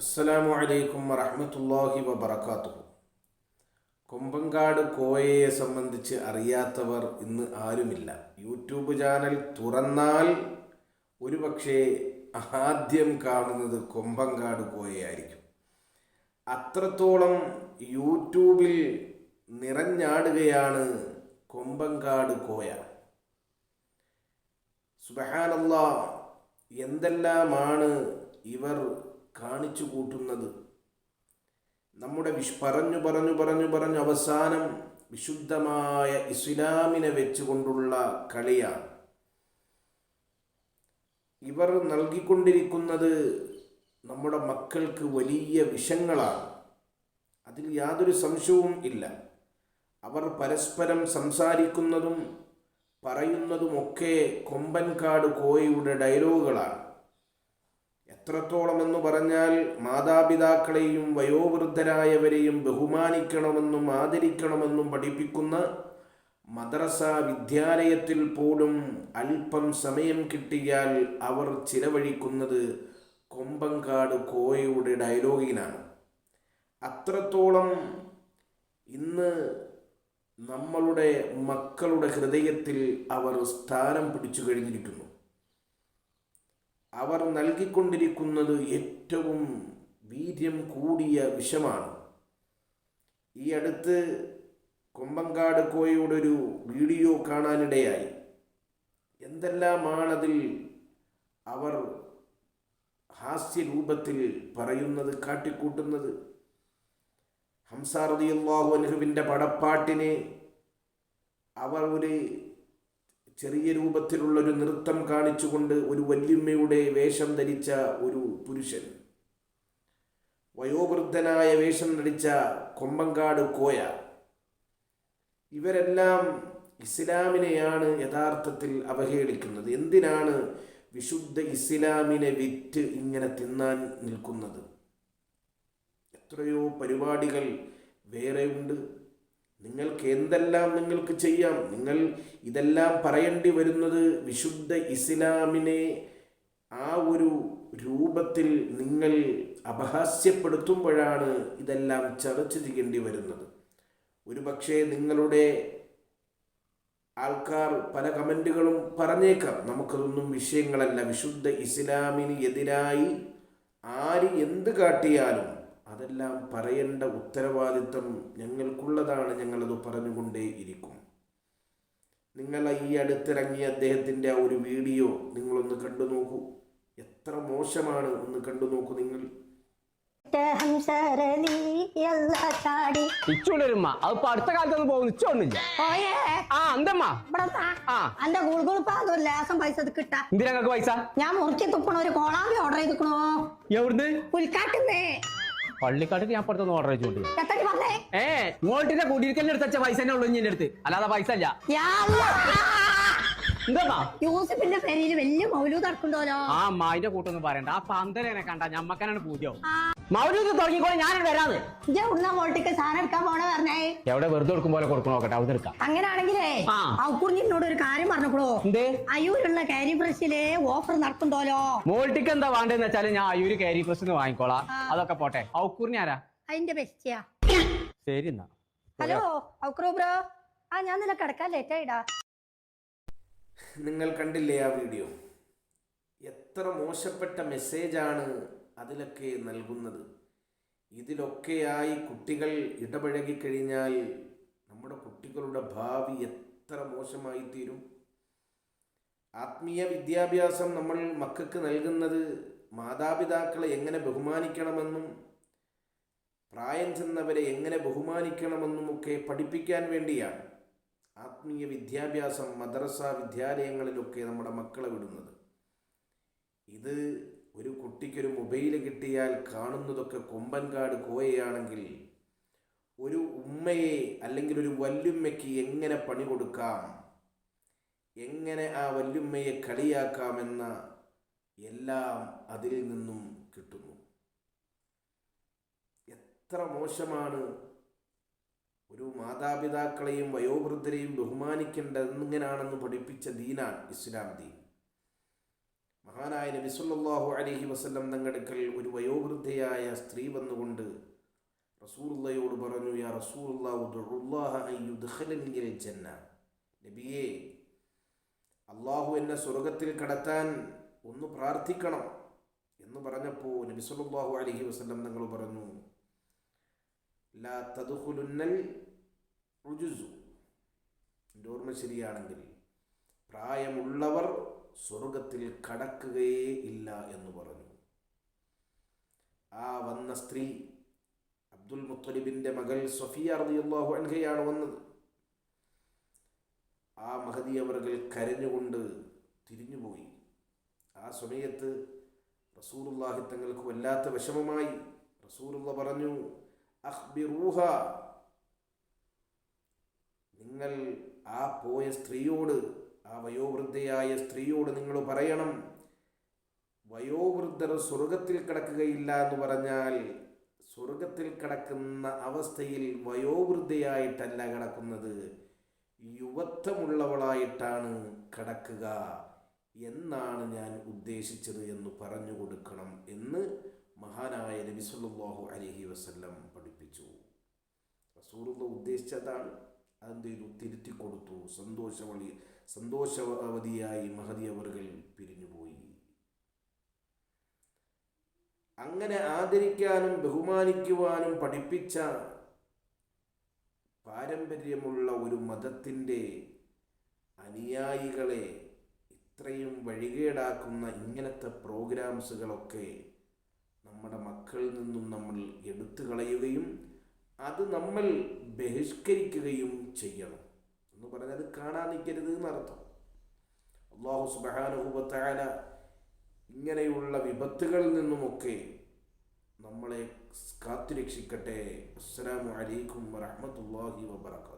അസ്സലാമു അലൈക്കും വറഹമത്തല്ലാഹി വബറകാതുഹു. കൊമ്പങ്കാട് കോയയെ സംബന്ധിച്ച് അറിയാത്തവർ ഇന്ന് ആരുമില്ല. യൂട്യൂബ് ചാനൽ തുറന്നാൽ ഒരുപക്ഷെ ആദ്യം കാണുന്നത് കൊമ്പങ്കാട് കോയയായിരിക്കും. അത്രത്തോളം യൂട്യൂബിൽ നിറഞ്ഞാടുകയാണ് കൊമ്പങ്കാട് കോയ. സുബഹാനല്ല എന്തെല്ലാമാണ് ഇവർ കാണിച്ചു കൂട്ടുന്നത്. നമ്മുടെ വിശ് പറഞ്ഞു പറഞ്ഞു പറഞ്ഞു പറഞ്ഞു അവസാനം വിശുദ്ധമായ ഇസ്ലാമിനെ വെച്ചുകൊണ്ടുള്ള കളിയാണ്. ഇവർ നൽകിക്കൊണ്ടിരിക്കുന്നത് നമ്മുടെ മക്കൾക്ക് വലിയ വിഷങ്ങളാണ്. അതിൽ യാതൊരു സംശയവും ഇല്ല. അവർ പരസ്പരം സംസാരിക്കുന്നതും പറയുന്നതുമൊക്കെ കൊമ്പൻകാട് കോയയുടെ ഡയലോഗുകളാണ്. എത്രത്തോളം എന്ന് പറഞ്ഞാൽ മാതാപിതാക്കളെയും വയോവൃദ്ധരായവരെയും ബഹുമാനിക്കണമെന്നും ആദരിക്കണമെന്നും പഠിപ്പിക്കുന്ന മദ്രസ വിദ്യാലയത്തിൽ പോലും അല്പം സമയം കിട്ടിയാൽ അവർ ചിലവഴിക്കുന്നത് കൊമ്പങ്കാട് കോയയുടെ ഡയലോഗിനാണ് അത്രത്തോളം ഇന്ന് നമ്മളുടെ മക്കളുടെ ഹൃദയത്തിൽ അവർ സ്ഥാനം പിടിച്ചു കഴിഞ്ഞിരിക്കുന്നു. അവർ നൽകിക്കൊണ്ടിരിക്കുന്നത് ഏറ്റവും വീര്യം കൂടിയ വിഷമാണ്. ഈ അടുത്ത് കൊമ്പങ്കാട് കോയയുടെ ഒരു വീഡിയോ കാണാനിടയായി. എന്തെല്ലാമാണതിൽ അവർ ഹാസ്യരൂപത്തിൽ പറയുന്നത് കാട്ടിക്കൂട്ടുന്നത്? ഹംസാറതിയുള്ളാഹു അനുഹുവിന്റെ പടപ്പാട്ടിനെ അവർ ഒരു ചെറിയ രൂപത്തിലുള്ള ഒരു നൃത്തം കാണിച്ചുകൊണ്ട് ഒരു വല്യമ്മയുടെ വേഷം ധരിച്ച ഒരു പുരുഷൻ. വയോവൃദ്ധനായ വേഷം ധരിച്ച കൊമ്പങ്കാട് കോയ. ഇവരെല്ലാം ഇസ്ലാമിനെയാണ് യഥാർത്ഥത്തിൽ അവഹേളിക്കുന്നത്. എന്തിനാണ് വിശുദ്ധ ഇസ്ലാമിനെ വിറ്റ് ഇങ്ങനെ തിന്നാൻ നിൽക്കുന്നത്? എത്രയോ പരിപാടികൾ വേറെയുണ്ട്. നിങ്ങൾക്ക് എന്തെല്ലാം നിങ്ങൾക്ക് ചെയ്യാം? നിങ്ങൾ ഇതെല്ലാം പറയേണ്ടി വരുന്നത് വിശുദ്ധ ഇസ്ലാമിനെ ആ ഒരു രൂപത്തിൽ നിങ്ങൾ അപഹാസ്യപ്പെടുത്തുമ്പോഴാണ് ഇതെല്ലാം ചർച്ച ചെയ്യേണ്ടി വരുന്നത്. ഒരു പക്ഷേ നിങ്ങളുടെ ആൾക്കാർ പല കമന്റുകളും പറഞ്ഞേക്കാം. നമുക്കതൊന്നും വിഷയങ്ങളല്ല. വിശുദ്ധ ഇസ്ലാമിന് എതിരായി ആര് എന്ത് കാട്ടിയാലും അതെല്ലാം പറയേണ്ട ഉത്തരവാദിത്വം ഞങ്ങൾക്കുള്ളതാണ് ഞങ്ങളത് പറഞ്ഞുകൊണ്ടേ ഇരിക്കും. നിങ്ങൾ ഈ അടുത്തിറങ്ങിയ അദ്ദേഹത്തിന്റെ ആ ഒരു വീഡിയോ നിങ്ങളൊന്ന് കണ്ടു നോക്കൂ. എത്ര മോശമാണ് ഒന്ന് കണ്ടു നോക്കൂ നിങ്ങൾ. ചാടി. ഇച്ചുണ്ടൊരുമ്മ അതിപ്പോ അടുത്ത കാലത്തൊന്നും പോകുന്നു ഇച്ചോണ്ടില്ല ഓയേ. ആ എന്തമ്മ ഇവിടെ വാ. ആ. അന്റെ ഗുൾഗുളിപ്പാന്ന് ഒരു ലേസം പൈസ കിട്ടാ. എന്തിനാ നിങ്ങൾക്ക് പൈസ? ഞാൻ മുറുക്കി തുപ്പണ ഒരു കോളാമ്പി ഓർഡർ ചെയ്തിക്കണോ? എവിടുന്ന്? പുലിക്കാട്ടുന്നേ പള്ളിക്കാട്ടിൽ ഞാൻ പുറത്തുനിന്ന് ഓർഡർ പറഞ്ഞേ ഏ മോൾട്ടിന്റെ കുടിയിരിക്കലിന് എടുത്ത പൈസ തന്നെ ഉള്ളു ഇനി അടുത്ത്. അല്ലാതെ പൈസ അല്ല യൂസഫിന്റെ പേരിൽ വലിയ മൗലൂദ് നടക്കണ്ടോലോ ആ അമ്മായിന്റെ കൂട്ടൊന്നും പറയണ്ട. ആ പന്തലേനെ കണ്ട ഞമ്മക്കനാണ് പൂജ്യവും മൗലൂദ് തുടങ്ങിക്കോളെ ഞാൻ വരാന്ന്. ഇജ്ജ ഉണ്ണ വോട്ടിക്ക് സാധനം എടുക്കാൻ പോണ പറഞ്ഞേ. എവിടെ വെറുതെ കൊടുക്കും പോലെ കൊടുക്കണോ നോക്കട്ടെ അവിടെ എടുക്കാം. അങ്ങനാണെങ്കിലേ ആ. ഔക്കുറിഞ്ഞിനോട് ഒരു കാര്യം പറഞ്ഞോളൂ എന്തേ? അയ്യൂരുള്ള കാരി ഫ്രഷിൽ ഓഫർ നടക്കണ്ടോലോ മോൾട്ടിക്ക് എന്താ വേണ്ടതെന്ന് വെച്ചാൽ ഞാൻ അയ്യൂര് കാരി പ്രസ് വാങ്ങിക്കോളാം. അതൊക്കെ പോട്ടെ. ഔക്കൂറിന് ആരാ? അതിന്റെ ബെസ്റ്റിയാ. ശരി എന്നാ. ഹലോ ഔക്രോ ബ്രോ? ആ ഞാൻ നിനക്ക് കിടക്കാൻ ലേറ്റ് ആയിടാ. നിങ്ങൾ കണ്ടില്ലേ ആ വീഡിയോ എത്ര മോശപ്പെട്ട മെസ്സേജാണ് അതിലൊക്കെ നൽകുന്നത്. ഇതിലൊക്കെയായി കുട്ടികൾ ഇടപഴകിക്കഴിഞ്ഞാൽ നമ്മുടെ കുട്ടികളുടെ ഭാവി എത്ര മോശമായി തീരും ആത്മീയ വിദ്യാഭ്യാസം നമ്മൾ മക്കൾക്ക് നൽകുന്നത് മാതാപിതാക്കളെ എങ്ങനെ ബഹുമാനിക്കണമെന്നും പ്രായം ചെന്നവരെ എങ്ങനെ ബഹുമാനിക്കണമെന്നുമൊക്കെ പഠിപ്പിക്കാൻ വേണ്ടിയാണ് ആത്മീയ വിദ്യാഭ്യാസം മദ്രസ വിദ്യാലയങ്ങളിലൊക്കെ നമ്മുടെ മക്കളെ വിടുന്നത്. ഇത് ഒരു കുട്ടിക്കൊരു മൊബൈൽ കിട്ടിയാൽ കാണുന്നതൊക്കെ കൊമ്പൻകാട് കോയയാണെങ്കിൽ ഒരു ഉമ്മയെ അല്ലെങ്കിൽ ഒരു വല്യുമ്മയ്ക്ക് എങ്ങനെ പണി കൊടുക്കാം? എങ്ങനെ ആ വല്ലുമ്മയെ കളിയാക്കാമെന്ന എല്ലാം അതിൽ നിന്നും കിട്ടുന്നു. എത്ര മോശമാണ് ഒരു മാതാപിതാക്കളെയും വയോവൃദ്ധരെയും ബഹുമാനിക്കേണ്ടത് എങ്ങനെയാണെന്ന് പഠിപ്പിച്ച ദീനാണ് ഇസ്ലാം ദീൻ. മഹാനായ സല്ലല്ലാഹു അലൈഹി വസല്ലം തങ്ങടുക്കൽ ഒരു വയോവൃദ്ധയായ സ്ത്രീ വന്നുകൊണ്ട് റസൂലുള്ളയോട് പറഞ്ഞു യാ അയ്യുദ്ഖലനിൽ ജന്ന നബിയേ അള്ളാഹു എന്നെ സ്വർഗത്തിൽ കടത്താൻ ഒന്ന് പ്രാർത്ഥിക്കണം എന്ന് പറഞ്ഞപ്പോൾ നബി സല്ലല്ലാഹു അലൈഹി വസല്ലം തങ്ങൾ പറഞ്ഞു ലാ തദ്ഖുലുന്നൽ റുജുസു എന്റെ ഓർമ്മ ശരിയാണെങ്കിൽ പ്രായമുള്ളവർ സ്വർഗത്തിൽ കടക്കുകയേ ഇല്ല എന്ന് പറഞ്ഞു. ആ വന്ന സ്ത്രീ അബ്ദുൽ മുത്തലിബിന്റെ മകൾ സഫിയ റളിയല്ലാഹു അൻഹയാണ് വന്നത്. ആ മഹതി അവർകൾ കരഞ്ഞുകൊണ്ട് തിരിഞ്ഞുപോയി. ആ സമയത്ത് റസൂലുള്ളാഹി തങ്ങൾക്ക് വല്ലാത്ത വിഷമമായി. റസൂറുള്ള പറഞ്ഞു അഹ്ബിറൂഹ നിങ്ങൾ ആ പോയ സ്ത്രീയോട് ആ വയോവൃദ്ധയായ സ്ത്രീയോട് നിങ്ങൾ പറയണം. വയോവൃദ്ധർ സ്വർഗത്തിൽ കിടക്കുകയില്ല എന്ന് പറഞ്ഞാൽ സ്വർഗത്തിൽ കിടക്കുന്ന അവസ്ഥയിൽ വയോവൃദ്ധയായിട്ടല്ല കിടക്കുന്നത്. യുവത്വമുള്ളവളായിട്ടാണ് കിടക്കുക എന്നാണ് ഞാൻ ഉദ്ദേശിച്ചത് എന്ന് പറഞ്ഞു കൊടുക്കണം എന്ന് മഹാനായ നബി സല്ലല്ലാഹു അലൈഹി വസല്ലം പഠിപ്പിച്ചു. റസൂറുള്ള ഉദ്ദേശിച്ചതാണ്. അതെന്ത് ചെയ്തു? തിരുത്തി കൊടുത്തു. സന്തോഷവളി സന്തോഷവതിയായി മഹതി അവർകൾ പിരിഞ്ഞുപോയി. അങ്ങനെ ആദരിക്കാനും ബഹുമാനിക്കുവാനും പഠിപ്പിച്ച പാരമ്പര്യമുള്ള ഒരു മതത്തിന്റെ അനുയായികളെ ഇത്രയും വഴികേടാക്കുന്ന ഇങ്ങനത്തെ പ്രോഗ്രാംസുകളൊക്കെ നമ്മുടെ മക്കളിൽ നിന്നും നമ്മൾ എടുത്തു കളയുകയും അത് നമ്മൾ ബഹിഷ്കരിക്കുകയും ചെയ്യണം. എന്ന് പറഞ്ഞാൽ കാണാൻ നിൽക്കരുത് എന്നർത്ഥം അള്ളാഹു സുബാനുഭവത്തായ ഇങ്ങനെയുള്ള വിപത്തുകളിൽ നിന്നുമൊക്കെ നമ്മളെ കാത്തുരക്ഷിക്കട്ടെ. അസ്സാം അലൈക്കും വറഹ്മത്തുള്ളാഹി വബറകാതുഹു